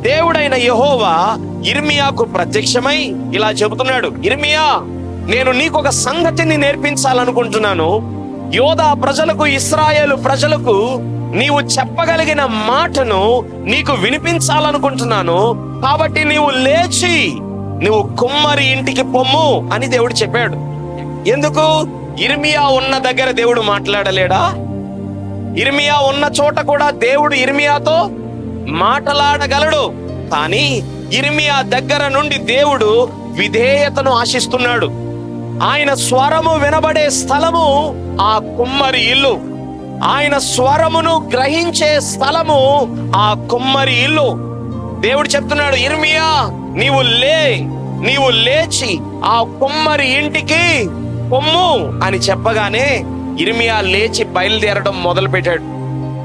దేవుడైన యెహోవా ఇర్మియాకు ప్రత్యక్షమై ఇలా చెబుతున్నాడు ఇర్మియా నేను నీకు ఒక సంగతిని నేర్పించాలనుకుంటున్నాను. యోధా ప్రజలకు ఇస్రాయేలు ప్రజలకు నీవు చెప్పగలిగిన మాటను నీకు వినిపించాలనుకుంటున్నాను. కాబట్టి నీవు లేచి నువ్వు కుమ్మరి ఇంటికి పొమ్ము అని దేవుడు చెప్పాడు. ఎందుకు? ఇర్మియా ఉన్న దగ్గర దేవుడు మాట్లాడలేడా? ఇర్మియా ఉన్న చోట కూడా దేవుడు ఇర్మియాతో మాట్లాడగలడు. కానీ ఇర్మియా దగ్గర నుండి దేవుడు విధేయతను ఆశిస్తున్నాడు. ఆయన స్వరము వినబడే స్థలము ఆ కుమ్మరి ఇల్లు. ఆయన స్వరమును గ్రహించే స్థలము ఆ కుమ్మరి ఇల్లు. దేవుడు చెప్తున్నాడు ఇర్మియా నీవు లే నీవు లేచి ఆ కుమ్మరి ఇంటికి కొమ్ము అని చెప్పగానే ఇర్మియా లేచి బయలుదేరడం మొదలుపెట్టాడు.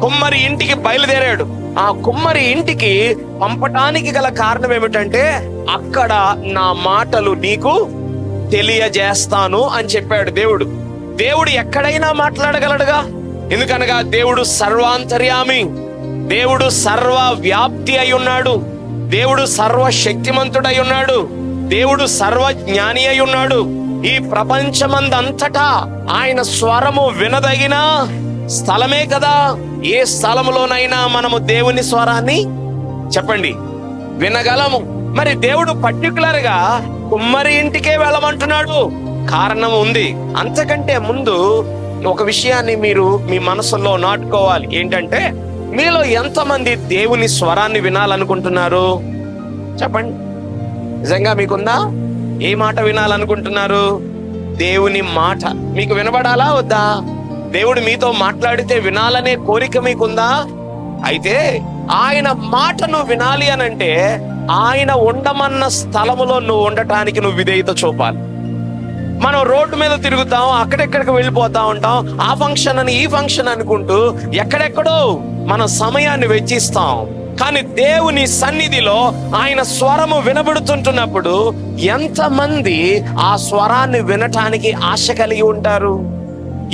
కుమ్మరి ఇంటికి బయలుదేరాడు. ఆ కుమ్మరి ఇంటికి పంపటానికి గల కారణం ఏమిటంటే అక్కడ నా మాటలు నీకు తెలియజేస్తాను అని చెప్పాడు దేవుడు. దేవుడు ఎక్కడైనా మాట్లాడగలడుగా? ఎందుకనగా దేవుడు సర్వాంతర్యామి దేవుడు సర్వ వ్యాప్తి అయి ఉన్నాడు దేవుడు సర్వ శక్తిమంతుడై ఉన్నాడు దేవుడు సర్వ జ్ఞాని అయి ఉన్నాడు. ఈ ప్రపంచమందంతటా ఆయన స్వరము వినదగిన స్థలమే కదా. ఏ స్థలములోనైనా మనము దేవుని స్వరాన్ని చెప్పండి. వినగలము. మరి దేవుడు పర్టికులర్గా కుమ్మరి ఇంటికే వెళ్ళమంటున్నాడు. కారణం ఉంది. అంతకంటే ముందు ఒక విషయాన్ని మీరు మీ మనసులో నాటుకోవాలి. ఏంటంటే మీలో ఎంతమంది దేవుని స్వరాన్ని వినాలనుకుంటున్నారు? చెప్పండి. నిజంగా మీకుందా? ఏ మాట వినాలనుకుంటున్నారు? దేవుని మాట. మీకు వినబడాలా? వద్దా? దేవుడు మీతో మాట్లాడితే వినాలనే కోరిక మీకుందా? అయితే ఆయన మాటను వినాలి అనంటే ఆయన ఉండమన్న స్థలములో నువ్వు ఉండటానికి నువ్వు విధేయత చూపాలి. మనం రోడ్డు మీద తిరుగుతాం అక్కడెక్కడికి వెళ్ళిపోతా ఉంటాం ఆ ఫంక్షన్ అని ఈ ఫంక్షన్ అనుకుంటూ ఎక్కడెక్కడో మన సమయాన్ని వెచ్చిస్తాం. కానీ దేవుని సన్నిధిలో ఆయన స్వరము వినబడుతుంటున్నప్పుడు ఎంతమంది ఆ స్వరాన్ని వినటానికి ఆశ కలిగి ఉంటారు?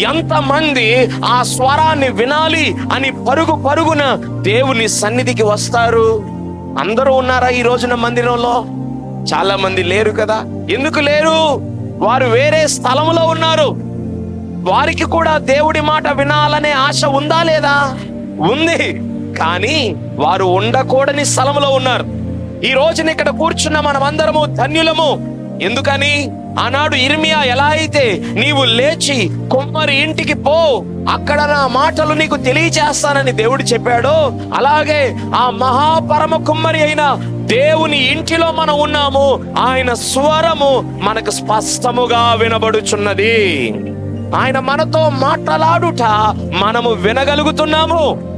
ఎంతమంది ఆ స్వరాన్ని వినాలి అని పరుగు పరుగున దేవుని సన్నిధికి వస్తారు? అందరూ ఉన్నారా ఈ రోజున మందిరంలో? చాలా మంది లేరు కదా. ఎందుకు లేరు? వారు వేరే స్థలంలో ఉన్నారు. వారికి కూడా దేవుడి మాట వినాలనే ఆశ ఉందా లేదా? ఉంది. కానీ వారు ఉండకూడని స్థలంలో ఉన్నారు. ఈ రోజున ఇక్కడ కూర్చున్న మనమందరము ధన్యులము. ఎందుకని? ఆనాడు ఇర్మియా ఎలా అయితే నీవు లేచి కుమ్మరి ఇంటికి పో అక్కడ నా మాటలు నీకు తెలియచేస్తానని దేవుడు చెప్పాడో అలాగే ఆ మహాపరమ కుమ్మరి అయిన దేవుని ఇంటిలో మనం ఉన్నాము ఆయన స్వరము మనకు స్పష్టముగా వినబడుచున్నది. ఆయన మనతో మాట్లాడుట మనము వినగలుగుతున్నాము.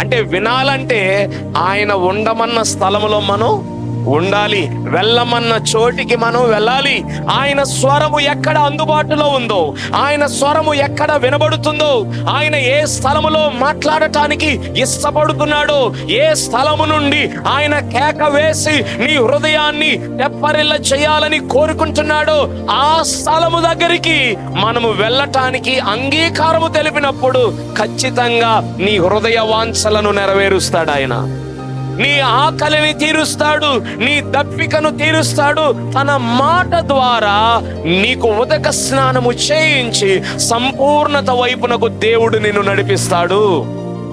అంటే వినాలంటే ఆయన ఉండమన్న స్థలములో మనం ఉండాలి. వెళ్ళమన్న చోటికి మనం వెళ్ళాలి. ఆయన స్వరము ఎక్కడ అందుబాటులో ఉందో ఆయన స్వరము ఎక్కడ వినబడుతుందో ఆయన ఏ స్థలములో మాట్లాడటానికి ఇష్టపడుతున్నాడో ఏ స్థలము నుండి ఆయన కేక వేసి నీ హృదయాన్ని తెప్పరిల్ల చేయాలని కోరుకుంటున్నాడో ఆ స్థలము దగ్గరికి మనము వెళ్ళటానికి అంగీకారము తెలిపినప్పుడు ఖచ్చితంగా నీ హృదయ వాంఛలను నెరవేరుస్తాడు ఆయన. నీ ఆకలిని తీరుస్తాడు నీ దప్పికను తీరుస్తాడు. తన మాట ద్వారా నీకు ఉదక స్నానము చేయించి సంపూర్ణత వైపునకు దేవుడు నిన్ను నడిపిస్తాడు.